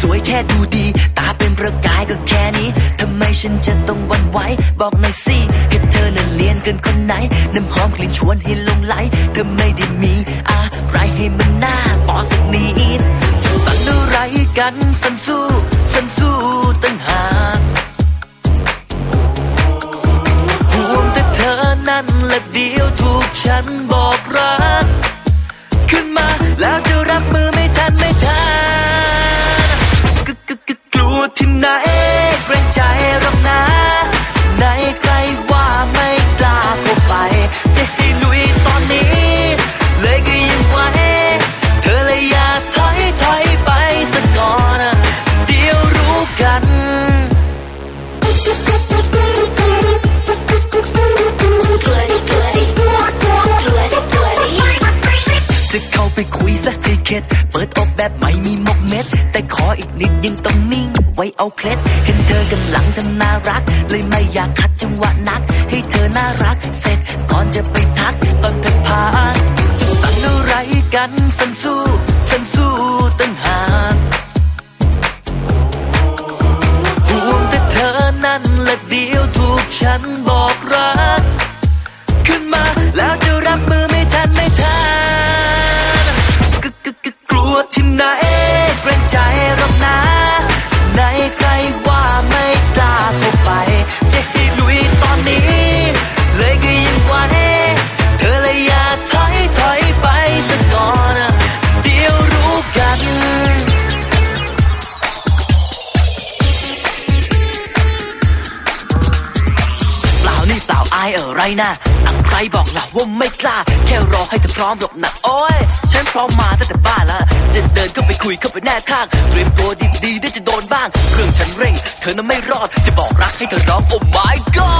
สวยแค่ดูดี ตาเป็นประกายก็แค่นี้ทำไมฉันจะต้องวันไหวบอกหน่อยสิให้เธอนั้นเลียนเกินคนไหน น้ำหอมกลิ่นชวนให้ลงไหลเธอไม่ได้มีอะไรให้มันน่าปอสักนิดสันอะไรกันสันสู้สันสู้ตั้งหากห่วงแต่เธอนั้นและเดียวถูกฉันบอก ที่ไหนเกรงใจรอกนะไหนใครว่าไม่กล้าเข้าไป จะให้ลุยตอนนี้ เลยก็ยังไหวเธอเลยอย่าถอยถอยไปสักก่อนเดี๋ยวรู้กันจะเข้าไปคุยซะให้เข็ด เปิดอกแบบไม่มีมก ม็ด แต่ขออีกนิดยังต้องนิ่ง ไว้เอาเคล็ด เห็นเธอกำลังทำน่ารัก เลยไม่อยากคัดจังหวะนัก ให้เธอน่ารัก เสร็จก่อนจะไปทักตอนเธอผ่านสั่นอะไรกันสั่นสู้สั่นสู้ตั้งหากาอายอะไรนะอักใครบอกล่ะว่าไม่กล้า แค่รอให้เธอพร้อมหรอกนะโอ้ย ฉันพร้อมมาตั้งแต่บ้านละจะเดินเข้าไปคุยเข้าไปแน่ข้างเตรียมตัวดีๆได้จะโดนบ้าง เครื่องฉันเร่ง เธอน่ะไม่รอด จะบอกรักให้เธอร้องโอ้ my god